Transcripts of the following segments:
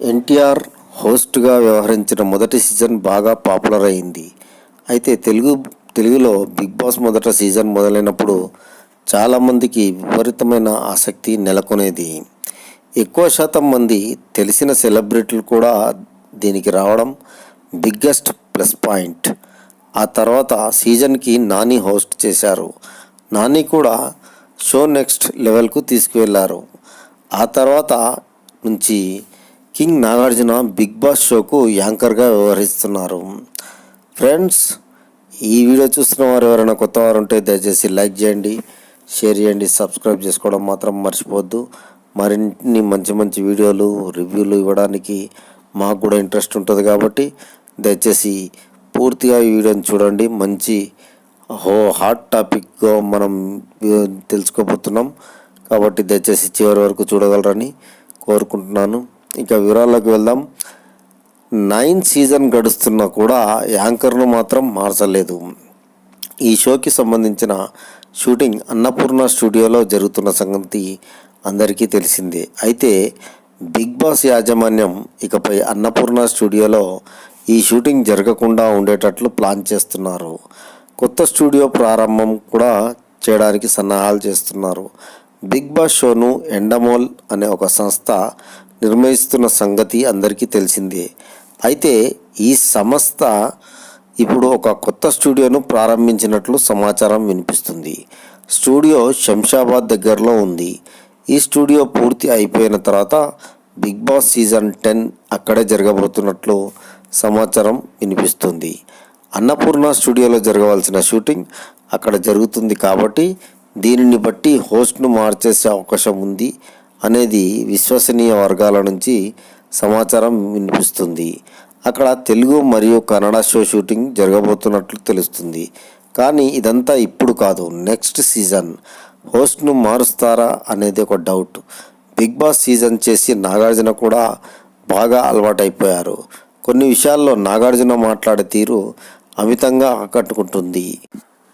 ఎన్టీఆర్ హోస్ట్గా వ్యవహరించిన మొదటి సీజన్ బాగా పాపులర్ అయింది. అయితే తెలుగు తెలుగులో బిగ్ బాస్ మొదట సీజన్ మొదలైనప్పుడు చాలామందికి విపరీతమైన ఆసక్తి నెలకొనేది. ఎక్కువ శాతం మంది తెలిసిన సెలబ్రిటీలు కూడా దీనికి రావడం బిగ్గెస్ట్ ప్లస్ పాయింట్. ఆ తర్వాత సీజన్కి నాని హోస్ట్ చేశారు. నాని కూడా షో నెక్స్ట్ లెవెల్కు తీసుకువెళ్ళారు ఆ తర్వాత నుంచి కింగ్ నాగార్జున బిగ్ బాస్ షోకు యాంకర్గా వ్యవహరిస్తున్నారు. ఫ్రెండ్స్ ఈ వీడియో చూస్తున్న వారు ఎవరైనా కొత్త వారు ఉంటే దయచేసి లైక్ చేయండి షేర్ చేయండి సబ్స్క్రైబ్ చేసుకోవడం మాత్రం మర్చిపోవద్దు. మరిన్ని మంచి మంచి వీడియోలు రివ్యూలు ఇవ్వడానికి మాకు కూడా ఇంట్రెస్ట్ ఉంటుంది కాబట్టి దయచేసి పూర్తిగా ఈ వీడియోని చూడండి. మంచి హో హాట్ టాపిక్గా మనం తెలుసుకోబోతున్నాం. కాబట్టి దయచేసి చివరి వరకు చూడగలరని కోరుకుంటున్నాను. ఇక వివరాల్లోకి వెళ్దాం. నైన్ సీజన్ గడుస్తున్నా కూడా యాంకర్ను మాత్రం మార్చలేదు. ఈ షోకి సంబంధించిన షూటింగ్ అన్నపూర్ణ స్టూడియోలో జరుగుతున్న సంగతి అందరికీ తెలిసిందే. అయితే బిగ్ బాస్ యాజమాన్యం ఇకపై అన్నపూర్ణ స్టూడియోలో ఈ షూటింగ్ జరగకుండా ఉండేటట్లు ప్లాన్ చేస్తున్నారు. కొత్త స్టూడియో ప్రారంభం కూడా చేయడానికి సన్నాహాలు చేస్తున్నారు. బిగ్ బాస్ షోను ఎండమోల్ అనే ఒక సంస్థ నిర్వహిస్తున్న సంగతి అందరికీ తెలిసిందే. అయితే ఈ సంస్థ ఇప్పుడు ఒక కొత్త స్టూడియోను ప్రారంభించినట్లు సమాచారం వినిపిస్తుంది. స్టూడియో శంషాబాద్ దగ్గరలో ఉంది. ఈ స్టూడియో పూర్తి అయిపోయిన తర్వాత బిగ్ బాస్ సీజన్ టెన్ అక్కడే జరగబోతున్నట్లు సమాచారం వినిపిస్తుంది. అన్నపూర్ణ స్టూడియోలో జరగవలసిన షూటింగ్ అక్కడ జరుగుతుంది కాబట్టి దీనిని బట్టి హోస్ట్ను మార్చేసే అవకాశం ఉంది. అనేది విశ్వసనీయ వర్గాల నుంచి సమాచారం వినిపిస్తుంది. అక్కడ తెలుగు మరియు కన్నడ షో షూటింగ్ జరగబోతున్నట్లు తెలుస్తుంది. కానీ ఇదంతా ఇప్పుడు కాదు. Next season. హోస్ట్ను మారుస్తారా అనేది ఒక డౌట్. బిగ్ బాస్ సీజన్ చేసి నాగార్జున కూడా బాగా అలవాటైపోయారు. కొన్ని విషయాల్లో నాగార్జున మాట్లాడే తీరు అమితంగా ఆకట్టుకుంటుంది.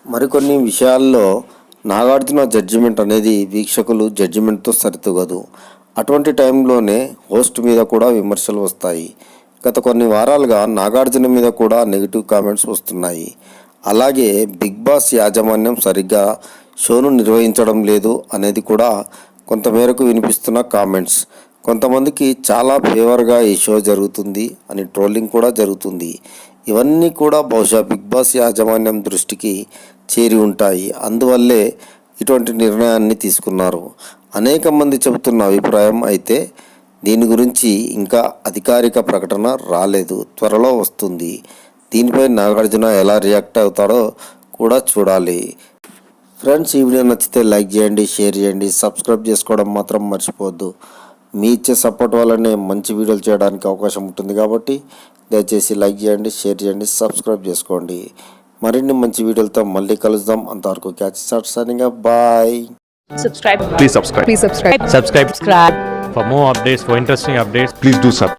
మరికొన్ని విషయాల్లో నాగార్జున జడ్జిమెంట్ అనేది వీక్షకులు జడ్జిమెంట్తో సరితూగదు. అటువంటి టైంలోనే హోస్ట్ మీద కూడా విమర్శలు వస్తాయి. గత కొన్ని వారాలుగా నాగార్జున మీద కూడా నెగిటివ్ కామెంట్స్ వస్తున్నాయి. అలాగే బిగ్ బాస్ యాజమాన్యం సరిగ్గా షోను నిర్వహించడం లేదు అనేది కూడా కొంతమేరకు వినిపిస్తున్న కామెంట్స్. కొంతమందికి చాలా ఫేవర్గా ఈ షో జరుగుతుంది అని ట్రోలింగ్ కూడా జరుగుతుంది. ఇవన్నీ కూడా బహుశా బిగ్ బాస్ యాజమాన్యం దృష్టికి చేరి ఉంటాయి. అందువల్లే ఇటువంటి నిర్ణయాన్ని తీసుకున్నారు. అనేక మంది చెబుతున్న అభిప్రాయం అయితే దీని గురించి ఇంకా అధికారిక ప్రకటన రాలేదు. త్వరలో వస్తుంది. దీనిపై నాగార్జున ఎలా రియాక్ట్ అవుతాడో కూడా చూడాలి. ఫ్రెండ్స్ ఈ వీడియో నచ్చితే లైక్ చేయండి షేర్ చేయండి సబ్స్క్రైబ్ చేసుకోవడం మాత్రం మర్చిపోవద్దు. మీ ఇచ్చే సపోర్ట్ వల్లనే మంచి వీడియోలు చేయడానికి అవకాశం ఉంటుంది కాబట్టి దయచేసి లైక్ చేయండి షేర్ చేయండి సబ్స్క్రైబ్ చేసుకోండి మరిన్ని మంచి వీడియోలతో మళ్ళీ కలుద్దాం అంతవరకు క్యాచ్ స్టార్ట్ సరిగా bye subscribe Please subscribe. please subscribe subscribe subscribe for more updates for interesting updates Please do sub.